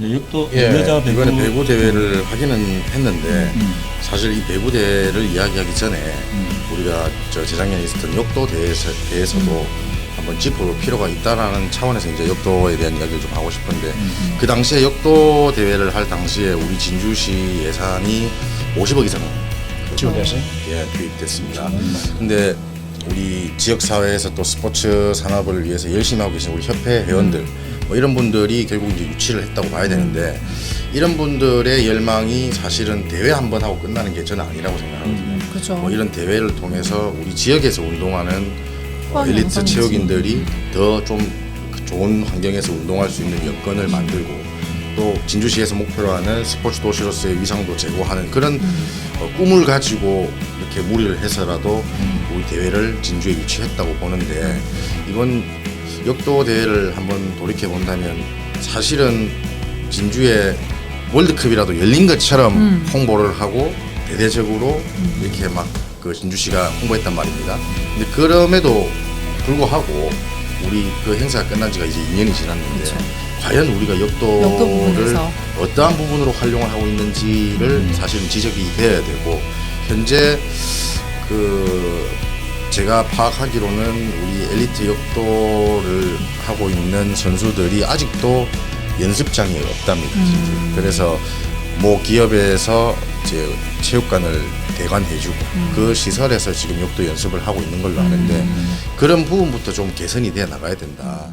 예, 역도 예, 여자 배구 이번에 배구 대회를 하기는 했는데 음, 사실 이 배구 대회를 이야기하기 전에 음. 우리가 저 재작년에 있었던 역도 대회에서, 대회에서도 한번 짚어볼 필요가 있다라는 차원에서 이제 역도에 대한 이야기를 좀 하고 싶은데 음. 그 당시에 역도 대회를 할 당시에 우리 진주시 예산이 50억 이상 지원됐어요? 예, 투입됐습니다. 근데 우리 지역 사회에서 또 스포츠 산업을 위해서 열심히 하고 계신 우리 협회 회원들 뭐 이런 분들이 결국 이제 유치를 했다고 봐야 되는데 이런 분들의 열망이 사실은 대회 한 번 하고 끝나는 게 저는 아니라고 생각하거든요. 그죠. 뭐 이런 대회를 통해서 우리 지역에서 운동하는 어, 엘리트. 체육인들이 더 좀 좋은 환경에서 운동할 수 있는 여건을 만들고 또 진주시에서 목표로 하는 스포츠 도시로서의 위상도 제고하는 그런 어, 꿈을 가지고 이렇게 무리를 해서라도 우리 대회를 진주에 유치했다고 보는데 이번 역도 대회를 한번 돌이켜 본다면 사실은 진주에 월드컵이라도 열린 것처럼 홍보를 하고 대대적으로 이렇게 막 그 진주시가 홍보했단 말입니다. 근데 그럼에도 불구하고 우리 그 행사가 끝난 지가 이제 2년이 지났는데 그렇죠. 과연 우리가 역도 역도를 부분에서. 어떠한 부분으로 활용을 하고 있는지를 사실은 지적이 돼야 되고 현재 그 제가 파악하기로는 우리 엘리트 역도를 하고 있는 선수들이 아직도 연습장이 없답니다. 진짜. 그래서 모 기업에서 이제 체육관을 대관해주고 그 시설에서 지금 역도 연습을 하고 있는 걸로 아는데 그런 부분부터 좀 개선이 돼 나가야 된다.